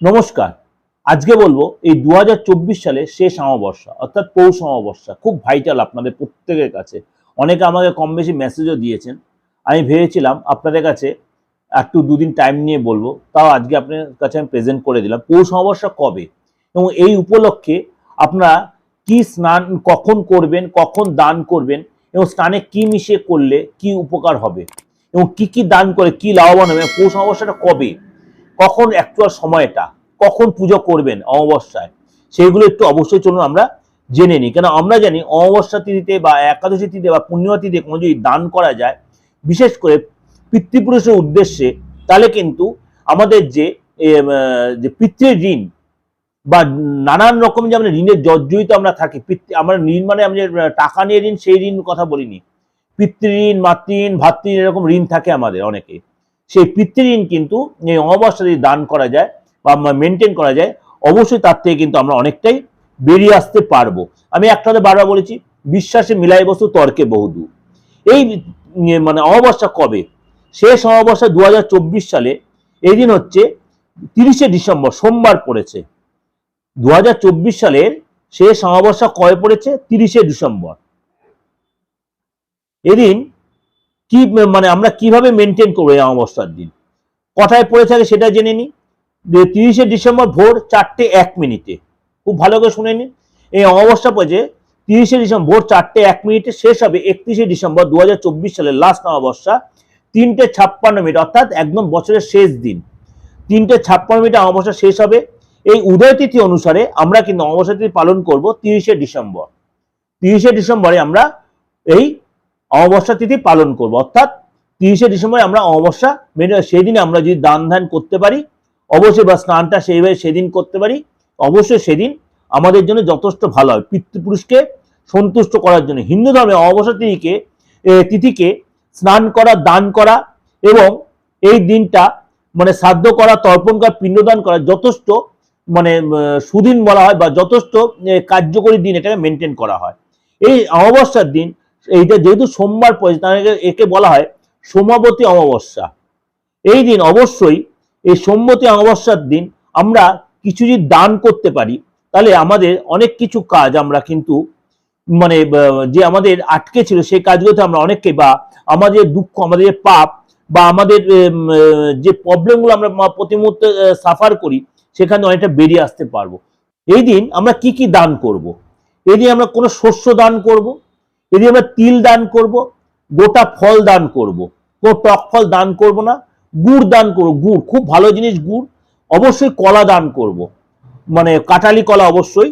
নমস্কার। আজকে বলব, এই দু সালে শেষ অমাবস্যা, অর্থাৎ পৌষ অমাবস্যা, খুব ভাইটাল আপনাদের প্রত্যেকের কাছে। অনেকে আমাকে কম বেশি মেসেজও দিয়েছেন। আমি ভেবেছিলাম আপনাদের কাছে একটু দুদিন টাইম নিয়ে বলব। তাও আজকে আপনার কাছে আমি প্রেজেন্ট করে দিলাম, পৌষ অমাবস্যা কবে? এবং এই উপলক্ষে আপনারা কি স্নান কখন করবেন, কখন দান করবেন, এবং স্নানে কি মিশিয়ে করলে কি উপকার হবে, এবং কি কি দান করে কি লাভবান হবে, পৌষ অমাবস্যাটা কবে? কখন অ্যাকচুয়াল সময়টা, কখন পুজো করবেন অমাবস্যায়, সেইগুলো একটু অবশ্যই চলুন আমরা জেনে নিই। কেন আমরা জানি অমাবস্যা তিথিতে বা একাদশী তিথিতে বা পূর্ণিমা তিথিতে কোনো যদি দান করা যায়, বিশেষ করে পিতৃপুরুষের উদ্দেশ্যে, তাহলে কিন্তু আমাদের যে যে পিতৃ ঋণ বা নানান রকম যে আমরা ঋণের জর্জরিত আমরা থাকি, পিতৃ, আমরা ঋণ মানে আমি টাকা নিয়ে ঋণ, সেই ঋণ কথা বলিনি। পিতৃঋণ মাতৃঋণ ভাতৃঋণ এরকম ঋণ থাকে আমাদের অনেকে। সেই পিতৃঋণ কিন্তু এই অমাবস্যা যদি দান করা যায় বা মেনটেন করা যায়, অবশ্যই তার থেকে কিন্তু আমরা অনেকটাই বেরিয়ে আসতে পারব। আমি একটাতে বারবার বলেছি, বিশ্বাসে মিলাই বস্তু, তর্কে বহুদূর এই মানে অমাবস্যা কবে? শেষ অমাবস্যা দু সালে, এই দিন হচ্ছে তিরিশে ডিসেম্বর, সোমবার পড়েছে। দু হাজার চব্বিশ সালের শেষ অমাবস্যা কবে পড়েছে? তিরিশে ডিসেম্বর। এদিন কি মানে আমরা কীভাবে মেনটেন করব এই অমাবস্যার দিন? কথায় পড়ে থাকে সেটা জেনে নিই তিরিশে ডিসেম্বর ভোর চারটে এক মিনিটে। খুব ভালো করে শুনে নিন। এই অমাবস্যা পড়েছে তিরিশে ডিসেম্বর ভোর চারটে এক মিনিটে শেষ হবে একত্রিশে ডিসেম্বর দু হাজার চব্বিশ সালের লাস্ট অমাবস্যা। তিনটে ছাপ্পান্ন মিনিট, অর্থাৎ একদম বছরের শেষ দিন। তিনটে ছাপ্পান্ন মিনিটে অমাবস্যা শেষ হবে। এই উদয় তিথি অনুসারে আমরা কিন্তু অমাবস্যা তিথি পালন করব তিরিশে ডিসেম্বর। তিরিশে ডিসেম্বরে আমরা এই অমাবস্যা তিথি পালন করব। অর্থাৎ তিরিশে ডিসেম্বরে আমরা অমাবস্যা মেনে সেই দিনে আমরা যদি দান ধ্যান করতে পারি, অবশ্যই বা স্নানটা সেইভাবে সেদিন করতে পারি, অবশ্যই সেদিন আমাদের জন্য যথেষ্ট ভালো হয়। পিতৃপুরুষকে সন্তুষ্ট করার জন্য। হিন্দু ধর্মে অমাবস্যা তিথিকে তিথিকে স্নান করা, দান করা এবং এই দিনটা মানে শ্রাদ্ধ করা, তর্পণ করা, পিণ্ডদান করা যথেষ্ট মানে সুদিন বলা হয় বা যথেষ্ট কার্যকরী দিন এটাকে মেনটেন করা হয়। এই অমাবস্যার দিন এইটা যেহেতু সোমবার পড়েছে তাহলে একে বলা হয় সোমাবতী অমাবস্যা এই দিন অবশ্যই এই সোমবতী অমাবস্যার দিন আমরা কিছু যদি দান করতে পারি, তাহলে আমাদের অনেক কিছু কাজ আমরা কিন্তু মানে যে আমাদের আটকে ছিল সেই কাজগুলোতে আমরা অনেককে বা আমাদের দুঃখ, আমাদের পাপ বা আমাদের যে প্রবলেমগুলো আমরা প্রতি মুহূর্তে সাফার করি, সেখানে অনেকটা বেরিয়ে আসতে পারব এই দিন আমরা কি কি দান করব। এই দিন আমরা কোনো শস্য দান করব। দিন আমরা তিল দান করব, গোটা ফল দান করব। কোনো টক ফল দান করব না, গুড় দান করব। গুড়, খুব ভালো জিনিস গুড়। অবশ্যই কলা দান করব। মানে কাটালি কলা অবশ্যই।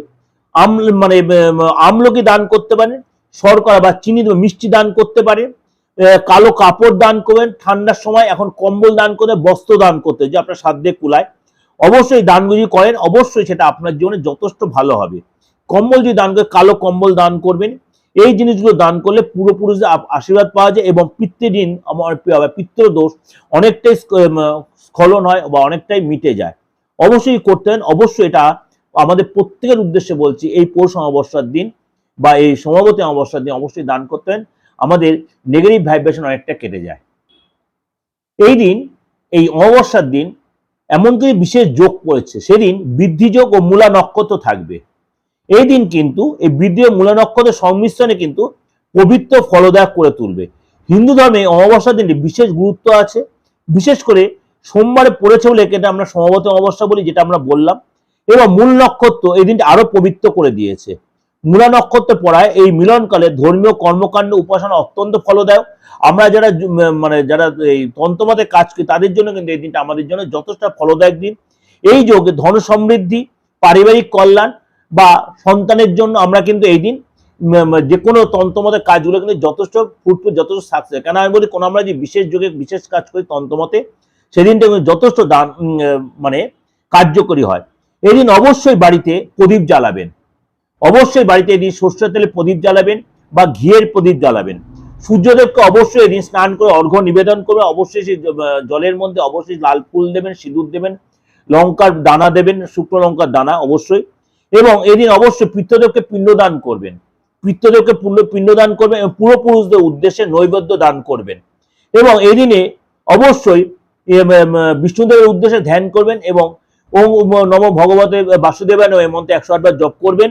আম মানে আমলকি দান করতে পারেন, শর্করা বা চিনি মিষ্টি দান করতে পারেন কালো কাপড় দান করবেন, ঠান্ডার সময় এখন কম্বল দান করতে, বস্ত্র দান করতে, যে আপনার সাধ্যে কুলায়। অবশ্যই দানগুলি যদি করেন, অবশ্যই সেটা আপনার জীবনে যথেষ্ট ভালো হবে। কম্বল যদি দান করে, কালো কম্বল দান করবেন এই জিনিসগুলো দান করলে পূর্বপুরুষদের আশীর্বাদ পাওয়া যায় এবং পিতৃদিন আমার পিতৃদোষ অনেকটাই স্ক- উম, স্খলন হয় বা অনেকটাই মিটে যায়। অবশ্যই করতেন অবশ্যই এটা আমাদের প্রত্যেকের উদ্দেশ্যে বলছি এই পৌষ অমাবস্যার দিন বা এই সমাবতী অমাবস্যার দিন অবশ্যই দান করতেন আমাদের নেগেটিভ ভাইব্রেশন অনেকটা কেটে যায়। এই দিন এই অমাবস্যার দিন এমন কিছু বিশেষ যোগ পড়েছে? সেদিন বৃদ্ধিযোগ ও মূলা নক্ষত্র থাকবে। এই দিন কিন্তু এই বৃদ্ধি মূলা নক্ষত্রের সংমিশ্রণে কিন্তু পবিত্র ফলদায়ক করে তুলবে। হিন্দু ধর্মে এই অমাবস্যার দিনটি বিশেষ গুরুত্ব আছে। বিশেষ করে সোমবারে পড়েছে বলে এটা আমরা সমাবতী অমাবস্যা বলি, যেটা আমরা বললাম। এবং মূল নক্ষত্র এই দিনটি আরও পবিত্র করে দিয়েছে। মূলা নক্ষত্র পড়ায় এই মিলনকালে ধর্মীয় কর্মকাণ্ড উপাসনা অত্যন্ত ফলদায়ক। আমরা যারা মানে যারা এই তন্ত্রমতে কাজ করি, তাদের জন্য কিন্তু এই দিনটা আমাদের জন্য যথেষ্ট ফলদায়ক দিন। এই যোগে ধন সমৃদ্ধি পারিবারিক কল্যাণ বা সন্তানের জন্য আমরা কিন্তু এই দিন যে কোনো তন্ত্রমতে কাজগুলো কিন্তু যথেষ্ট ফুটফুট যথেষ্ট সাকসেস কেন আমি বলি, কোনো আমরা যে বিশেষ যোগে বিশেষ কাজ করি তন্ত্রমতে, সেদিনটা কিন্তু যথেষ্ট দান মানে কার্যকরী হয়। এদিন অবশ্যই বাড়িতে প্রদীপ জ্বালাবেন। অবশ্যই বাড়িতে এদিন সর্ষের তেলে প্রদীপ জ্বালাবেন বা ঘিয়ের প্রদীপ জ্বালাবেন। সূর্যদেবকে অবশ্যই এদিন স্নান করে অর্ঘ্য নিবেদন করবে অবশ্যই সেই জলের মধ্যে অবশ্যই লাল ফুল দেবেন, সিঁদুর দেবেন, লঙ্কার দানা দেবেন, শুকনো লঙ্কার দানা অবশ্যই। এবং এদিন অবশ্যই পিতৃদেবকে পিণ্ডদান করবেন। পিতৃদেবকে পুণ্য, পিণ্ডদান করবেন এবং পূর্বপুরুষদের উদ্দেশ্যে নৈবেদ্য দান করবেন। এবং এই দিনে অবশ্যই বিষ্ণুদেবের উদ্দেশ্যে ধ্যান করবেন এবং ওম নম ভগবতে বাসুদেবায় এই মন্ত্রে একশো আটবার জপ করবেন।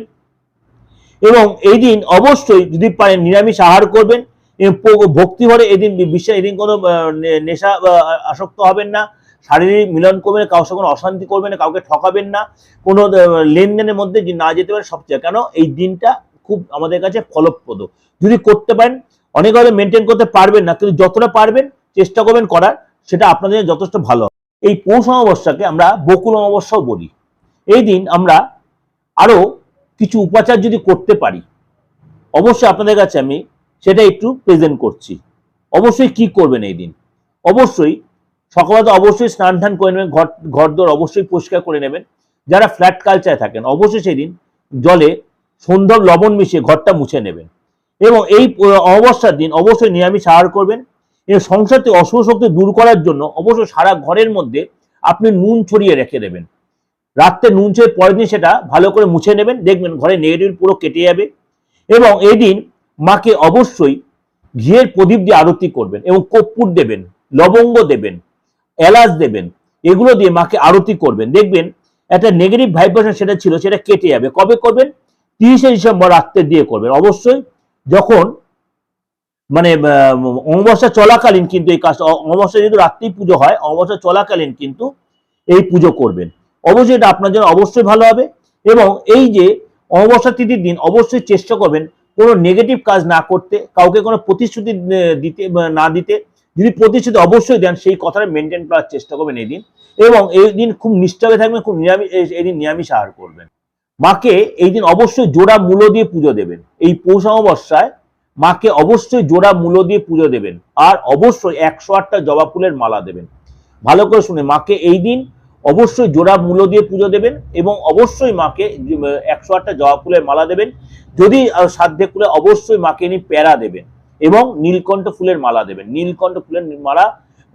এবং এই দিন অবশ্যই যদি পারেন নিরামিষ আহার করবেন। ভক্তি ভরে এদিন বিশ্বাস এদিন কোনো নেশা আসক্ত হবেন না। শারীরিক মিলন করবেন, কারোর সঙ্গে অশান্তি করবেন কাউকে ঠকাবেন না, কোনো লেনদেনের মধ্যে না যেতে পারেন সবচেয়ে, কেন এই দিনটা খুব আমাদের কাছে ফলপ্রদ। যদি করতে পারেন, অনেক হয়তো মেনটেন করতে পারবেন না, কিন্তু যতটা পারবেন, চেষ্টা করবেন করার, সেটা আপনাদের জন্য যথেষ্ট ভালো। এই পৌষ অমাবস্যাকে আমরা বকুল অমাবস্যাও বলি। এই দিন আমরা আরও কিছু উপাচার যদি করতে পারি, অবশ্যই আপনাদের কাছে আমি সেটা একটু প্রেজেন্ট করছি। অবশ্যই কি করবেন এই দিন? অবশ্যই সকালে তো অবশ্যই স্নান টান করে নেবেন, ঘর ঘরদোর অবশ্যই পরিষ্কার করে নেবেন। যারা ফ্ল্যাট কালচারে থাকেন, অবশ্যই সেদিন জলে সন্ধ্যব লবণ মিশিয়ে ঘরটা মুছে নেবেন। এবং এই অমাবস্যার দিন অবশ্যই নিরামিষ আহার করবেন। এবং সংসার থেকে অশুভ শক্তি দূর করার জন্য অবশ্যই সারা ঘরের মধ্যে আপনি নুন ছড়িয়ে রেখে দেবেন। রাত্রে নুন ছড়িয়ে পরের দিন সেটা ভালো করে মুছে নেবেন, দেখবেন ঘরে নেগেটিভ পুরো কেটে যাবে। এবং এই দিন মাকে অবশ্যই ঘিয়ের প্রদীপ দিয়ে আরতি করবেন এবং কর্পূর দেবেন, লবঙ্গ দেবেন। এলাচ দেবেন, এগুলো দিয়ে মাকে আরতি করবেন। দেখবেন একটা নেগেটিভ ভাইব্রেশন সেটা ছিল, সেটা কেটে যাবে। কবে করবেন? তিরিশে ডিসেম্বর রাত্রে দিয়ে করবেন। অবশ্যই যখন মানে অমাবস্যা চলাকালীন কিন্তু এই কাজটা, অ- অমাবস্যা যেহেতু রাত্রেই পুজো হয়, অমাবস্যা চলাকালীন কিন্তু এই পুজো করবেন। অবশ্যই এটা আপনার জন্য অবশ্যই ভালো হবে এবং এই যে অমাবস্যা তিথির দিন অবশ্যই চেষ্টা করবেন কোনো নেগেটিভ কাজ না করতে, কাউকে কোনো প্রতিশ্রুতি দিতে না দিতে। যদি প্রতিশ্রুতি অবশ্যই দেন, সেই কথাটা মেনটেন করার চেষ্টা করবেন এই দিন এবং এই দিন খুব নিষ্ঠাবে থাকবেন, খুব নিরামিষ এই- দিন নিরামিষ আহার করবেন। মাকে এই দিন অবশ্যই জোড়া মূল্য দিয়ে পুজো দেবেন। এই পৌষ অমাবস্যায় মাকে অবশ্যই জোড়া মূল্য দিয়ে পুজো দেবেন আর অবশ্যই একশো আটটা জবা ফুলের মালা দেবেন। ভালো করে শুনে, মাকে এই দিন অবশ্যই জোড়া মূল্য দিয়ে পুজো দেবেন এবং অবশ্যই মাকে একশো আটটা জবা ফুলের মালা দেবেন। যদি সাধ্যে কুলে অবশ্যই মাকে নিয়ে প্যারা দেবেন। এবং নীলকণ্ঠ ফুলের মালা দেবেন। নীলকণ্ঠ ফুলের মালা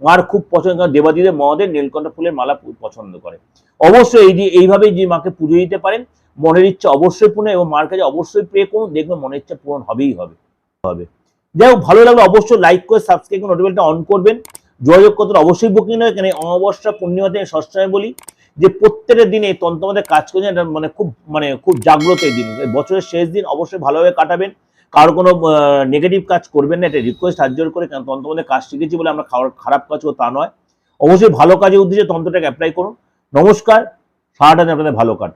মার খুব পছন্দ কারণ দেবাদিদেব মহাদেব নীলকণ্ঠ ফুলের মালা পছন্দ করে। অবশ্যই এই দিয়ে এইভাবেই যে মাকে পুজো দিতে পারেন, মনের ইচ্ছা অবশ্যই পূর্ণ এবং মার কাছে অবশ্যই প্রে করুন। দেখবেন মনের ইচ্ছা পূরণ হবেই হবে। হবে। যাই হোক, ভালো লাগলে অবশ্যই লাইক করে সাবস্ক্রাইব করে নোটিফিকেশনটা অন করবেন। যোগাযোগ করতে অবশ্যই বুকিং নেবে কেন অমাবস্যা পূর্ণিমাতে সবসময় বলি যে প্রত্যেকটা দিনে তন্ত্রমাদের কাজ করছেন মানে খুব মানে খুব জাগ্রত এই দিন। বছরের শেষ দিন অবশ্যই ভালোভাবে কাটাবেন। কারও কোনো নেগেটিভ কাজ করবেন না, এটা রিকোয়েস্ট হাত জোর করে কারণ তন্ত্রমাদের কাজ শিখেছি বলে আমরা খারাপ কাজ তা নয়। অবশ্যই ভালো কাজের উদ্দেশ্যে তন্ত্রটাকে অ্যাপ্লাই করুন। নমস্কার, সারাটা আপনাদের ভালো কাটুন